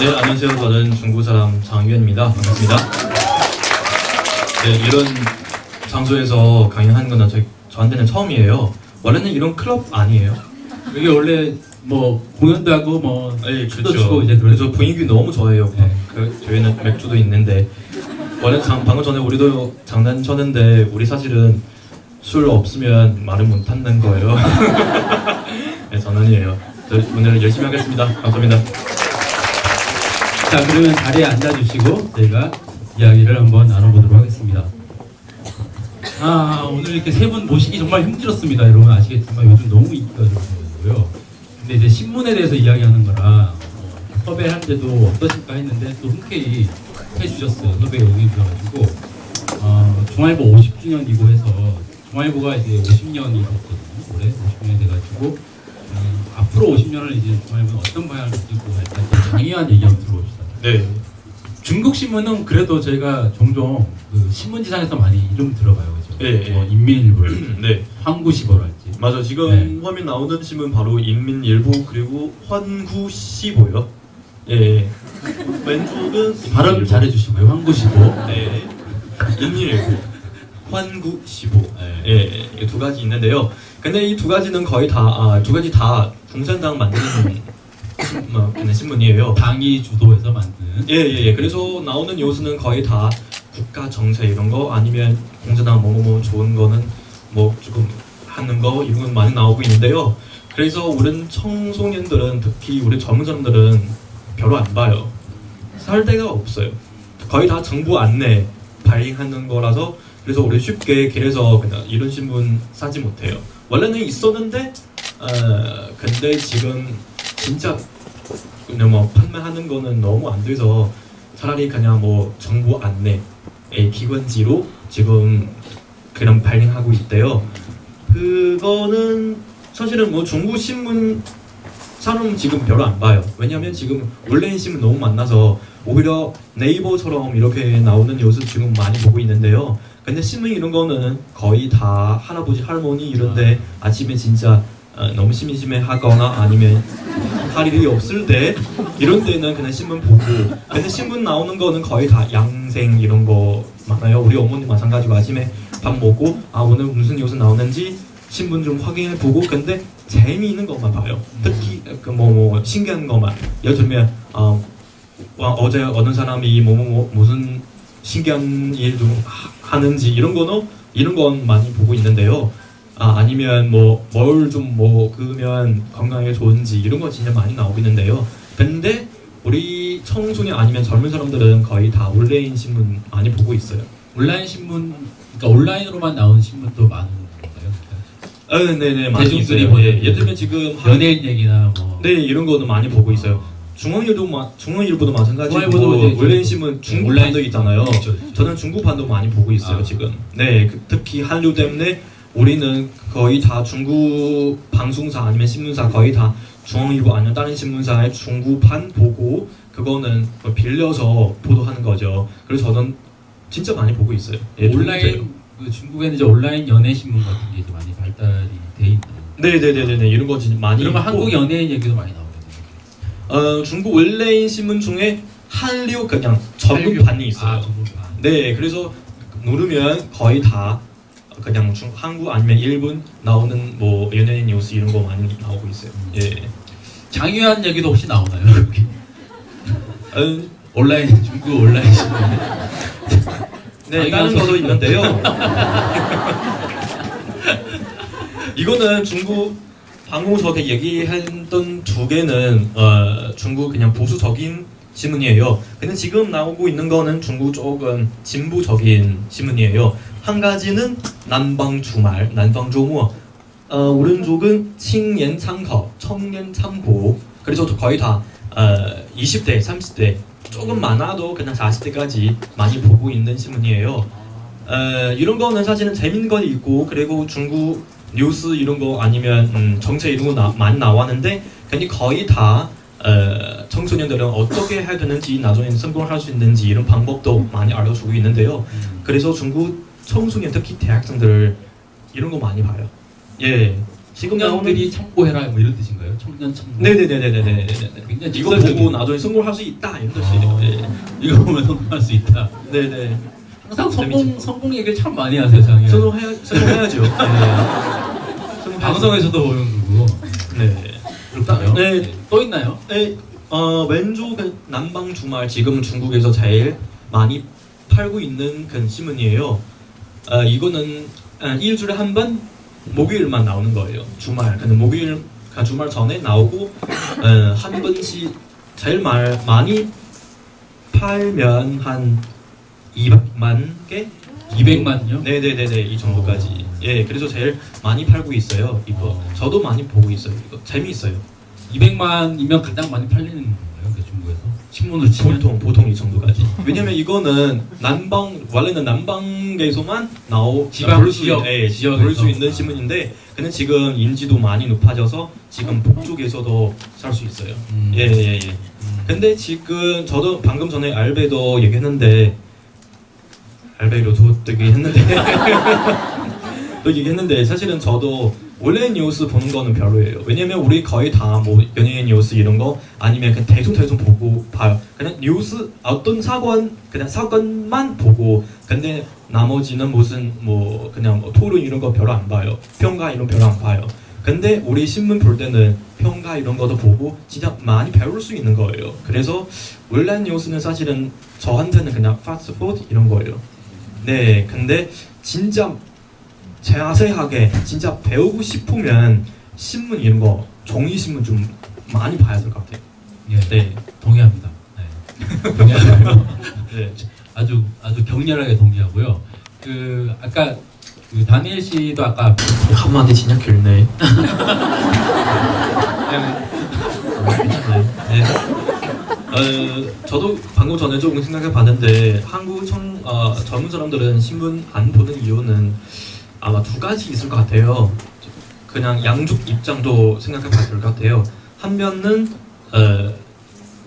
네, 안녕하세요. 저는 중국 사람 장유현입니다. 반갑습니다. 네, 이런 장소에서 강연하는 건 저, 저한테는 처음이에요. 원래는 이런 클럽 아니에요. 이게 원래 뭐 공연도 하고 뭐 네, 춤도 추고 이제 그런 그래서 분위기 너무 좋아해요. 네. 그, 저희는 맥주도 있는데 원래 장, 방금 전에 우리도 장난쳤는데 우리 사실은 술 없으면 말을 못 하는 거예요. 네, 장난이에요. 저 오늘 열심히 하겠습니다. 감사합니다. 자 그러면 자리에 앉아주시고 저희가 이야기를 한번 나눠보도록 하겠습니다. 아 오늘 이렇게 세 분 모시기 정말 힘들었습니다. 여러분 아시겠지만 요즘 너무 인기가 좋고요. 근데 이제 신문에 대해서 이야기하는 거라 어, 섭외할 때도 어떠실까 했는데 또 흔쾌히 해주셨어요. 섭외 용해 주셔가지고 어, 중앙일보 50주년이고 해서 중앙일보가 이제 50년이 됐거든요. 올해 50년이 돼가지고 음, 앞으로 50년을 이제 중앙일보는 어떤 방향을 가지고 갈까 장애한 얘기 한번 들어봅시다. 네. 중국 신문은 그래도 저희가 종종 그 신문지상에서 많이 이름 들어봐요, 그죠? 예, 예. 뭐 인민일보랄지, 네. 황구시보랄지. 맞아 지금 네. 화면 나오는 신문 바로 인민일보 그리고 환구시보요. 예. 왼쪽은 발음 인민일보. 잘해주시고요, 황구시보. 네. 인민일보. 환구시보. 네. 예. 이두 가지 있는데요. 근데 이 두 가지는 거의 다두 가지 다 공산당 만드는 뭐 신문이에요. 당이 주도해서 만든. 예예 예. 예, 그래서 나오는 요소는 거의 다 국가 정세 이런 거 아니면 공산당 뭐뭐 좋은 거는 뭐 조금 하는 거 이런 건 많이 나오고 있는데요. 그래서 우리 청소년들은 특히 우리 젊은 사람들은 별로 안 봐요. 살 데가 없어요. 거의 다 정부 안내 발행하는 거라서 그래서 우리 쉽게 길에서 그냥 이런 신문 사지 못해요. 원래는 있었는데 어, 근데 지금 진짜 그냥 뭐 판매하는 거는 너무 안 돼서 차라리 그냥 뭐 정부 안내의 기관지로 지금 그냥 발행하고 있대요. 그거는 사실은 뭐 중국 신문 사람 지금 별로 안 봐요. 왜냐하면 지금 온라인 신문 너무 많아서 오히려 네이버처럼 이렇게 나오는 요새 지금 많이 보고 있는데요. 근데 신문 이런 거는 거의 다 할아버지 할머니 이런데 아침에 진짜 어, 너무 심심해 하거나 아니면 할 일이 없을 때 이런 때는 그냥 신문 보고 근데 신문 나오는 거는 거의 다 양생 이런 거 많아요. 우리 어머니 마찬가지고 아침에 밥 먹고 아 오늘 무슨 뉴스 나오는지 신문 좀 확인해 보고 근데 재미있는 것만 봐요. 특히 그뭐 뭐 신기한 것만 예를 들면 어, 와, 어제 어느 사람이 뭐, 뭐, 뭐 무슨 신기한 일좀 하는지 이런 거는 이런 건 많이 보고 있는데요. 아 아니면 뭐 뭘 좀 먹으면 건강에 좋은지 이런 거 진짜 많이 나오고 있는데요. 근데 우리 청소년 아니면 젊은 사람들은 거의 다 온라인 신문 많이 보고 있어요. 온라인 신문, 그러니까 온라인으로만 나온 신문도 많은 건가요? 아, 네네 많이 대중들이 있어요. 예, 예를 들면 지금 한- 연예인 얘기나 뭐. 네 이런 거는 많이 보고 있어요. 중앙일보 마, 중앙일보도 마찬가지고 중앙일보도 온라인 신문 네, 온라인 중국판도 있잖아요. 그렇죠, 그렇죠. 저는 중국판도 많이 보고 있어요 아. 지금. 네 그- 특히 한류 때문에 우리는 거의 다 중국 방송사 아니면 신문사 거의 다 중앙일보 아니면 다른 신문사의 중국판 보고 그거는 뭐 빌려서 보도하는 거죠. 그래서 저는 진짜 많이 보고 있어요. 예. 온라인, 그 중국에는 이제 온라인 연예 신문 같은 게 많이 발달이 돼 있나요? 네네네네 이런 거 진짜 많이. 그러면 있고. 한국 연예인 얘기도 많이 나오거든요. 어, 중국 온라인 신문 중에 한류 그냥 한류. 전문판이 있어요. 아, 전문판. 네, 그래서 누르면 거의 다 그냥 중, 한국 아니면 일본 나오는 뭐 연예인 뉴스 이런 거 많이 나오고 있어요. 예. 장유한 얘기도 혹시 나오나요? 어, 온라인 중국 온라인 신문. 네, 다른 것도 있는데요. 이거는 중국 방공석에 얘기했던 두 개는 어, 중국 그냥 보수적인 지문이에요. 근데 지금 나오고 있는 거는 중국 쪽은 진보적인 지문이에요. 한 가지는 남방 주말, 남방 조모. 어, 오른쪽은 청년 참고, 청년 참고. 그래서 거의 다 어, 20대, 30대 조금 많아도 그냥 40대까지 많이 보고 있는 신문이에요. 어, 이런 거는 사실은 재밌는 건 있고 그리고 중국 뉴스 이런 거 아니면 음, 정책 이런 거 나, 많이 나왔는데 근데 거의 다 어, 청소년들은 어떻게 해야 되는지 나중에 성공할 수 있는지 이런 방법도 많이 알려주고 있는데요. 그래서 중국 청소년 특히 대학생들 이런 거 많이 봐요. 예, 청년들이 참고해라 뭐 이런 뜻인가요? 청년 참고. 네네네네네네. 굉장히 이거 보고 나중에 성공할 수 있다 이런 뜻이에요. 아, 네. 이거 보면 성공할 수 있다. 네네. 항상 성공 재미있죠. 성공 얘기를 참 많이 하세요, 장애. 성공해야 성공해야죠. 네. 성공해야죠. 방송에서도 보는 거고. 네. 그렇군요. 네. 또 있나요? 네. 어 왼쪽 그 남방 주말 지금 중국에서 제일 많이 팔고 있는 그 신문이에요. 어, 이거는 어, 일주일에 한 번 목요일만 나오는 거예요. 주말. 근데 목요일 그 주말 전에 나오고 어, 한 번씩 제일 말, 많이 팔면 한 200만 개 200만요? 네네네네 이 정도까지 예 그래서 제일 많이 팔고 있어요 이거 어. 저도 많이 보고 있어요 이거 재미있어요 200만이면 가장 많이 팔리는 건가요? 그 중국에서 신문으로 치면 보통 보통 이 정도까지 왜냐면 이거는 남방 원래는 남방에서만 나오 지방 볼 수 지역, 예, 지역에서. 볼수 있는 신문인데 근데 지금 인지도 많이 높아져서 지금 북쪽에서도 살 수 있어요 음. 예 예 예 음. 근데 지금 저도 방금 전에 알베도 얘기했는데 알베도 되게 했는데 또 얘기했는데 사실은 저도 온라인 뉴스 보는 거는 별로예요. 왜냐면 우리 거의 다 뭐 연예인 뉴스 이런 거 아니면 그냥 대충 대충 보고 봐요. 그냥 뉴스 어떤 사건 그냥 사건만 보고 근데 나머지는 무슨 뭐 그냥 뭐 토론 이런 거 별로 안 봐요. 평가 이런 거 별로 안 봐요. 근데 우리 신문 볼 때는 평가 이런 것도 보고 진짜 많이 배울 수 있는 거예요. 그래서 온라인 뉴스는 사실은 저한테는 그냥 파스트푸드 이런 거예요. 네, 근데 진짜 자세하게 진짜 배우고 싶으면 신문 이런 거 종이 신문 좀 많이 봐야 될 것 같아요. 예, 네, 동의합니다. 네. 동의하고요. 네, 아주 아주 격렬하게 동의하고요. 그 아까 그 다니엘 씨도 아까 한마디 진짜 길네. 괜찮아요. 네. 어, 저도 방금 전에 조금 생각해 봤는데 한국 청, 어, 젊은 사람들은 신문 안 보는 이유는 아마 두 가지 있을 것 같아요. 그냥 양쪽 입장도 생각해 봐야 될 것 같아요. 한 면은 어,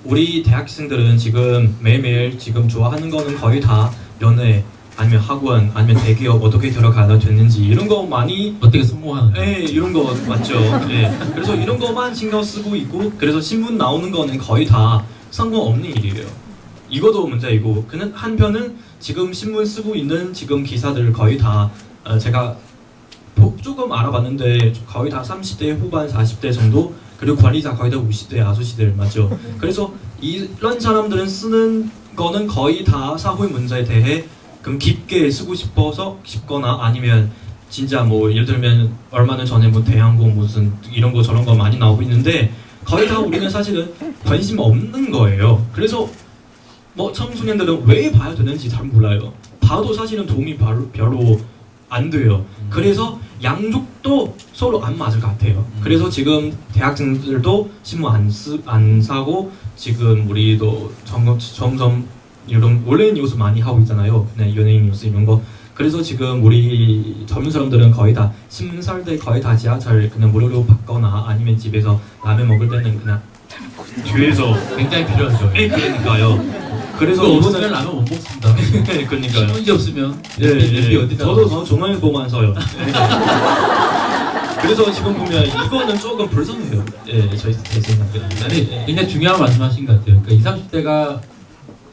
우리 대학생들은 지금 매일매일 지금 좋아하는 거는 거의 다 연애 아니면 학원 아니면 대기업 어떻게 들어가야 됐는지 이런 거 많이 어떻게 성공하는 예, 이런 거 맞죠. 예. 그래서 이런 거만 신경 쓰고 있고, 그래서 신문 나오는 거는 거의 다 상관없는 일이에요. 이것도 문제이고, 그는 한편은 지금 신문 쓰고 있는 지금 기사들 거의 다 어, 제가 보- 조금 알아봤는데 거의 다 30대 후반, 40대 정도, 그리고 관리자 거의 다 50대, 아저씨들 맞죠. 그래서 이런 사람들은 쓰는 거는 거의 다 사회 문제에 대해 그럼 깊게 쓰고 싶어서 싶거나 아니면 진짜 뭐 예를 들면 얼마나 전에 뭐 대한공 무슨 이런 거 저런 거 많이 나오고 있는데 거의 다 우리는 사실은 관심 없는 거예요. 그래서 뭐 청소년들은 왜 봐야 되는지 잘 몰라요. 봐도 사실은 도움이 별로, 별로 안 돼요. 그래서 양쪽도 서로 안 맞을 것 같아요. 음. 그래서 지금 대학생들도 신문 안, 쓰, 안 사고 지금 우리도 점점, 점점 이런 온라인 뉴스 많이 하고 있잖아요. 그냥 연예인 뉴스 이런 거. 그래서 지금 우리 젊은 사람들은 거의 다 신문 살때 거의 다 지하철 그냥 무료로 받거나 아니면 집에서 라면 먹을 때는 그냥 뒤에서 굉장히 필요하죠. 에 그러니까요. 그래서 이거는 라면 못 먹습니다. 그러니까요. 신문지 없으면 예, 예, 예. 어디다 저도 저 보만 써요. 그래서 지금 보면 이거는 조금 불쌍해요. 예, 저희 제 생각에는. 아니 예. 굉장히 중요한 말씀하신 것 같아요. 그러니까 20, 30대가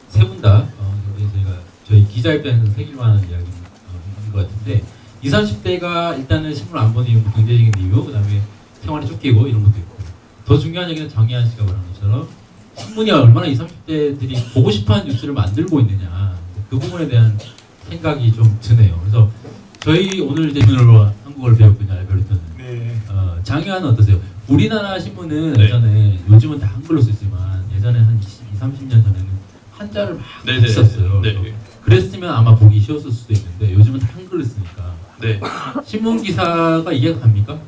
세 분다 어, 저희가 저희 기자 입장에서 새길만 하는 이야기인 어, 것 같은데 20, 30대가 일단은 신문 안 보는 이유, 경제적인 이유, 그다음에 생활이 쫓기고 이런 것도 있고 더 중요한 얘기는 정희한 씨가 말한 것처럼 신문이 얼마나 20, 30대들이 보고 싶어하는 뉴스를 만들고 있느냐 그 부분에 대한 생각이 좀 드네요. 그래서 저희 오늘 이제 신문으로 한국어를 배웠거든요, 알베르토는. 네. 어, 장애아는 어떠세요? 우리나라 신문은 네. 예전에 요즘은 다 한글로 쓰지만 예전에 한 20, 30년 전에는 한자를 막 네네. 썼어요. 네. 그랬으면 아마 보기 쉬웠을 수도 있는데 요즘은 다 한글로 쓰니까 네. 신문 기사가 이해가 갑니까?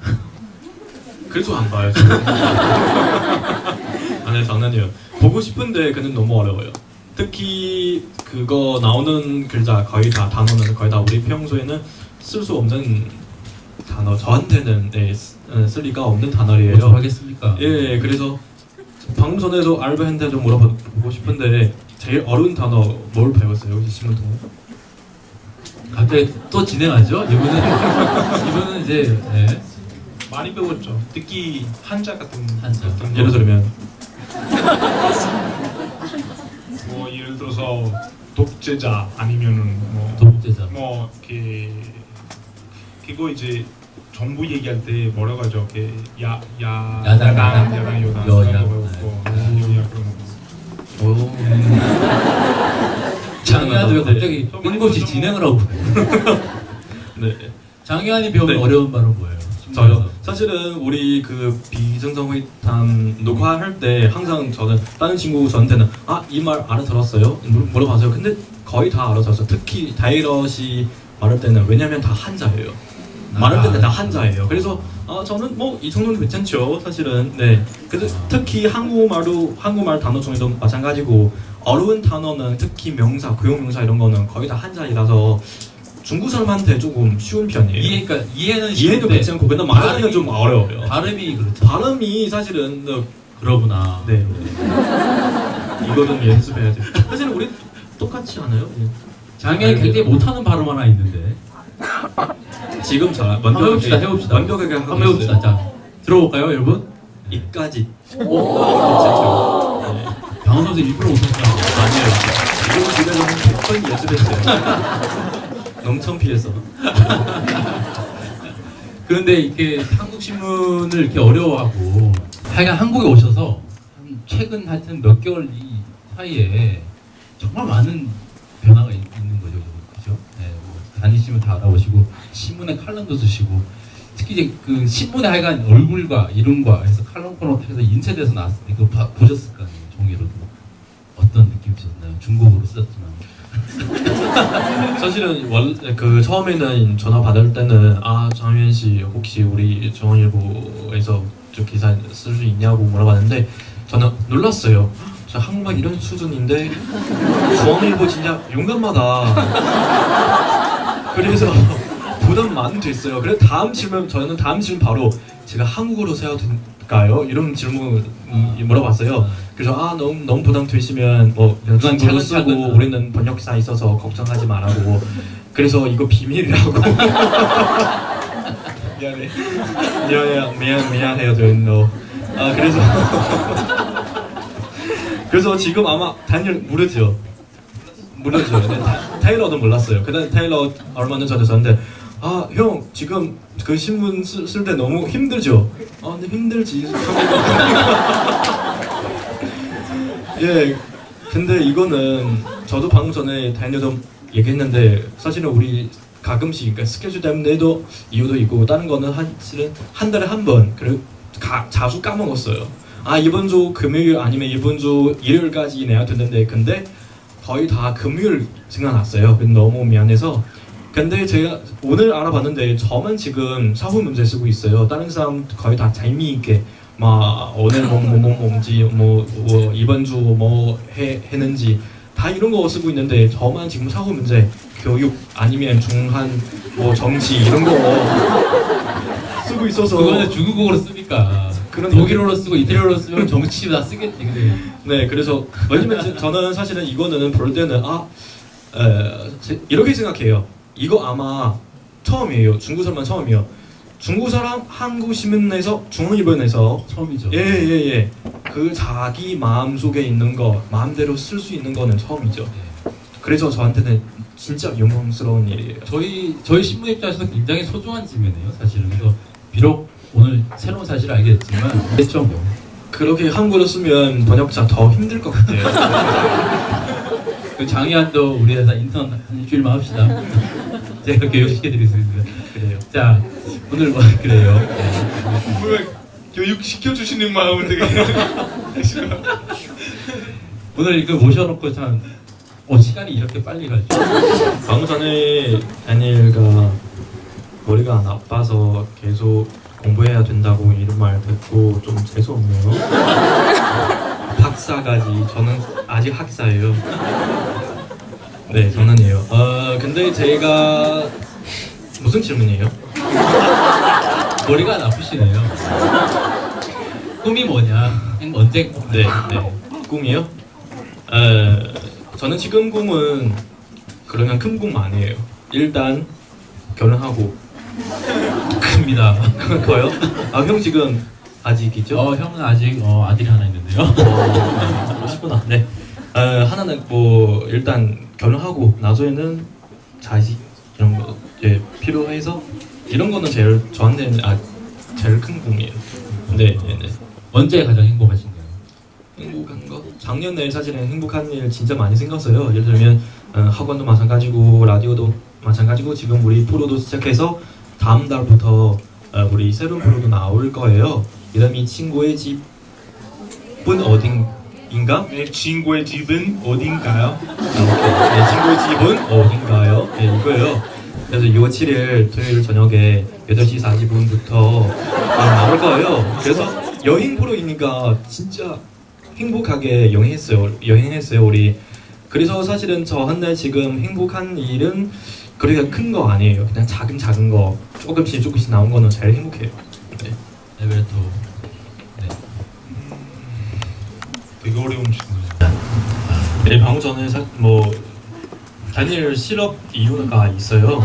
그래서 안 봐요. 지금. 아니 장난이에요. 보고 싶은데 그는 너무 어려워요. 특히 그거 나오는 글자 거의 다 단어는 거의 다 우리 평소에는 쓸 수 없는 단어. 저한테는 어, 쓸 리가 없는 단어예요. 뭐 하겠습니까? 예, 그래서 방금 전에도 알바한테 좀 물어보고 싶은데 제일 어려운 단어 뭘 배웠어요? 혹시 신문 통해? 갑자기 또 진행하죠? 이분은 이분은 이제 예. 많이 배웠죠. 특히 한자 같은 한자. 예를 거. 들면 뭐 예를 들어서 독재자 아니면은 뭐 독재자. 뭐 이렇게 그거 이제 정부 얘기할 때 뭐라고 하죠? 이렇게 야, 야, 야당, 야당, 야당, 야당, 거 배웠고 네. 거. 오. 장애한도 왜 갑자기 좀 끊임없이 좀- 진행을 하고 네. 장애한이 배우는 네. 어려운 말은 뭐예요? 저요. 사실은 우리 그 비정상회담 녹화할 때 항상 저는 다른 친구 저한테는 아 이 말 알아들었어요? 물- 물어봐서요. 근데 거의 다 알아들었어요. 특히 다이럿이 말할 때는 왜냐면 다 한자예요. 말할 때는 다 한자예요. 그래서 아 저는 뭐 이 정도는 괜찮죠. 사실은 네. 근데 특히 한국말도 한국말 단어 중에도 마찬가지고 어려운 단어는 특히 명사, 고용명사 이런 거는 거의 다 한자이라서 중국 사람한테 조금 쉬운 편이에요. 이해, 그러니까 이해는 이해도 괜찮고 근데 말하기가 좀 어려워요. 발음이 그렇죠. 발음이 사실은 어, 그러구나. 네 이거는 연습해야 돼요. 사실 우리 똑같지 않아요? 예. 장애인 굉장히 못하는 발음 하나 있는데 지금 잘 완벽하게 해봅시다. 해봅시다. 완벽하게 한번 해봅시다. 자 들어볼까요, 여러분? 이까지 오, 네. 강원 선수 일부러 못했구나. 아니에요. 이거 집에서 한 100번 연습했어요. 너무 창피해서. 그런데 이렇게 한국 신문을 이렇게 어려워하고 하여간 한국에 오셔서 한 최근 하여튼 몇 개월 이 사이에 정말 많은 변화가 있, 는 거죠, 그죠? 네, 뭐 다니시면 다 알아보시고 신문에 칼럼도 쓰시고 특히 이제 그 신문에 하여간 얼굴과 이름과 해서 칼럼 코너 해서 인쇄돼서 봐- 보셨을 거 아니에요, 종이로도 어떤 느낌이셨나요? 중국어로 쓰셨지만 사실은 원, 그 처음에는 전화 받을 때는 아 장현 씨 혹시 우리 중앙일보에서 저 기사 쓸 수 있냐고 물어봤는데 저는 놀랐어요. 저 한국말 이런 수준인데 중앙일보 진짜 용감하다. 그래서 부담 많이 됐어요. 그래서 다음 질문 저는 다음 질문 바로 제가 한국어로 써야 될까요? 이런 질문 음, 물어봤어요. 그래서 아 너무 너무 부담 되시면 뭐 중국어로. 쓰고 우리는 번역사 있어서 걱정하지 말라고. 그래서 이거 비밀이라고. 미안해. 미안해 미안 미안해요 저는 아 그래서 그래서 지금 아마 다니엘 모르죠. 모르죠. 네, 타- 타일러는 몰랐어요. 그다음 타일러 얼마 전에 저한테 아 형 지금 그 신문 쓸 때 너무 힘들죠. 아 근데 힘들지. 예. 근데 이거는 저도 방금 전에 다니엘도 얘기했는데 사실은 우리 가끔씩 그러니까 스케줄 때문에도 이유도 있고 다른 거는 한, 실은 한 달에 한 번 그리고 가, 자주 까먹었어요. 아 이번 주 금요일 아니면 이번 주 일요일까지 내야 되는데 근데 거의 다 금요일 생각났어요. 너무 미안해서 근데 제가 오늘 알아봤는데 저만 지금 사후 문제 쓰고 있어요. 다른 사람 거의 다 재미있게 막 오늘 뭐뭐 뭐, 뭔지 뭐, 뭐 이번 주 뭐 했는지 다 이런 거 쓰고 있는데 저만 지금 사후 문제 교육 아니면 중한 뭐 정치 이런 거 쓰고 있어서 그거는 중국어로 쓰니까 그런 독일어로 쓰고 이태리어로 쓰면 정치 다 쓰겠지. 근데 네, 그래서 왜냐면 제- 저는 사실은 이거는 볼 때는 아 에, 제- 이렇게 생각해요. 이거 아마 처음이에요. 중국 사람만 처음이에요. 중국 사람 한국 신문에서 중앙일보에서 처음이죠. 예 예 예, 그 자기 마음 속에 있는 거 마음대로 쓸 수 있는 거는 처음이죠. 네. 그래서 저한테는 진짜 영광스러운 일이에요. 저희 저희 신문 입장에서 굉장히 소중한 지면이에요, 사실은. 그래서 비록 오늘 새로운 사실을 알게 됐지만 됐죠 뭐. 그렇게 한국어로 쓰면 번역자 더 힘들 것 같아요. 그 장애한도 우리 회사 인턴 한 일주일만 합시다. 제가 교육시켜드리겠습니다. 그래요. 자 오늘 뭐 그래요. 네. 뭐야 교육 시켜 주시는 마음은 되게 오늘 이거 모셔놓고 참 어, 시간이 이렇게 빨리 가죠. 방금 전에 다니엘가 머리가 나빠서 계속 공부해야 된다고 이런 말 듣고 좀 재수없네요. 학사까지 저는 아직 학사예요. 네, 저는이에요. 어, 근데 제가 무슨 질문이에요? 머리가 나쁘시네요. 꿈이 뭐냐? 행- 언제 네, 네. 꿈이요? 어, 저는 지금 꿈은 그러면 큰 꿈 아니에요. 일단 결혼하고 큰 아닙니다. 커요? 아 형 지금 아직이죠? 어, 형은 아직 어, 아들이 하나 있는데요. 그러시구나. 네. 어, 하나는 뭐 일단 결혼하고 나중에는 자식 이런 거 예, 필요해서 이런 거는 제일 저한테는 아 제일 큰 꿈이에요. 네, 네, 네. 언제 가장 행복하신가요? 행복한 거? 작년에 사실은 행복한 일 진짜 많이 생겼어요. 예를 들면 어, 학원도 마찬가지고 라디오도 마찬가지고 지금 우리 프로도 시작해서 다음 달부터 어, 우리 새로운 프로도 나올 거예요. 이름이 친구의 집은 어딘가? 내 친구의 집은 어딘가요? 네, 친구의 집은 어딘가요? 네, 이거예요. 그래서 6월 7일 토요일 저녁에 8시 40분부터 나올 거예요. 그래서 여행 프로이니까 진짜 행복하게 여행했어요. 여행했어요, 우리. 그래서 사실은 저한테 지금 행복한 일은 그렇게 큰 거 아니에요. 그냥 작은 작은 거 조금씩 조금씩 나온 거는 제일 행복해요. 네. 에베레토. 네. 되게 어려운 질문이에요. 네, 방금 전에 사, 뭐 다니엘 실업 이유가 있어요.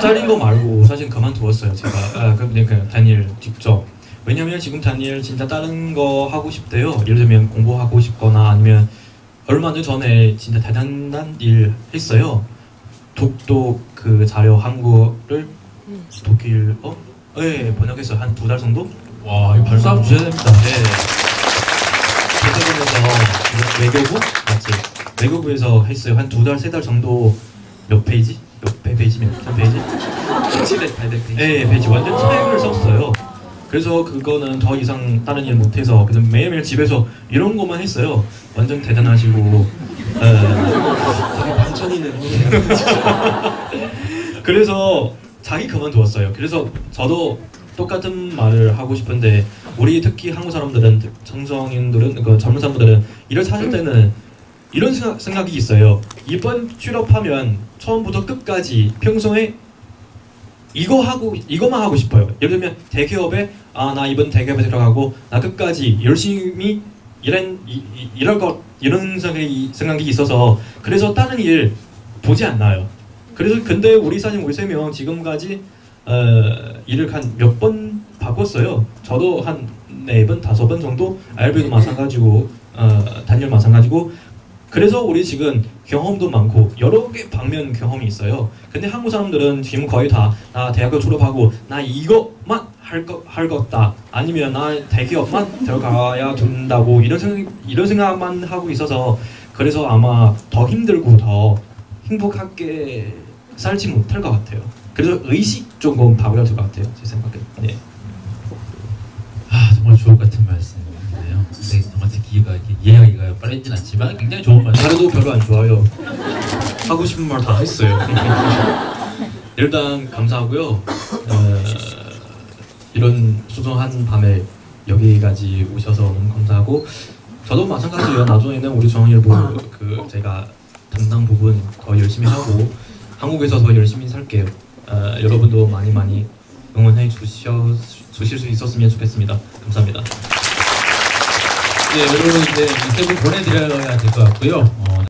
잘린 거 말고 사실 그만두었어요. 제가 아, 근데 그 다니엘 직접 왜냐면 지금 다니엘 진짜 다른 거 하고 싶대요. 예를 들면 공부하고 싶거나 아니면 얼마 전에 진짜 대단한 일 했어요. 독도 그 자료 한국어를 독일어 네, 번역해서 한 두 달 정도 와, 이거 한번 주셔야 됩니다. 네. 대사관에서 외교부 맞지? 외교부에서 했어요. 한 두 달, 세 달 정도 몇 페이지? 몇 배, 페이지? 몇 페이지? 700, 800 페이지. 네, 페이지 완전 책을 썼어요. 그래서 그거는 더 이상 다른 일 못해서 그냥 매일매일 집에서 이런 것만 했어요. 완전 대단하시고. 에, 방천이네. 그래서 자기 그만두었어요. 그래서 저도 똑같은 말을 하고 싶은데 우리 특히 한국 사람들은 청소년들은 그 젊은 사람들은 일을 찾을 때는 이런 생각, 생각 이 있어요. 이번 취업하면 처음부터 끝까지 평소에 이거 하고 이거만 하고 싶어요. 예를 들면 대기업에 아 나 이번 대기업에 들어가고 나 끝까지 열심히 일한 이, 이, 이럴 것 이런 생각이 생각이 있어서 그래서 다른 일 보지 않나요. 그래서 근데 우리 사진 우리 세명 지금까지 어, 일을 한 몇 번 바꿨어요. 저도 한 네 번 다섯 번 정도 알비도 마찬가지고 어, 단열 마찬가지고 그래서 우리 지금 경험도 많고 여러 개 방면 경험이 있어요. 근데 한국 사람들은 지금 거의 다 나 대학교 졸업하고 나 이것만 할거할 것다 아니면 나 대기업만 들어가야 된다고 이런 생각 이런 생각만 하고 있어서 그래서 아마 더 힘들고 더 행복하게 살지 못할 것 같아요. 그래서 의식 조금 바꿔야 될 것 같아요. 제 생각에. 네. 아, 정말 주옥 같은 말씀인데요. 근데 듣기가 이렇게 이해하기가 빠르진 않지만 굉장히 좋은 말씀. 다르도 별로 안 좋아요. 하고 싶은 말 다 했어요. 일단 감사하고요. 어, 이런 소중한 밤에 여기까지 오셔서 너무 감사하고 저도 마찬가지예요. 나중에는 우리 중앙일보 그 제가 담당 부분 더 열심히 하고 한국에서 더 열심히 살게요. 어, 여러분도 많이 많이 응원해 주셔 주실 수 있었으면 좋겠습니다. 감사합니다. 네, 여러분 이제 세분 보내드려야 될 것 같고요.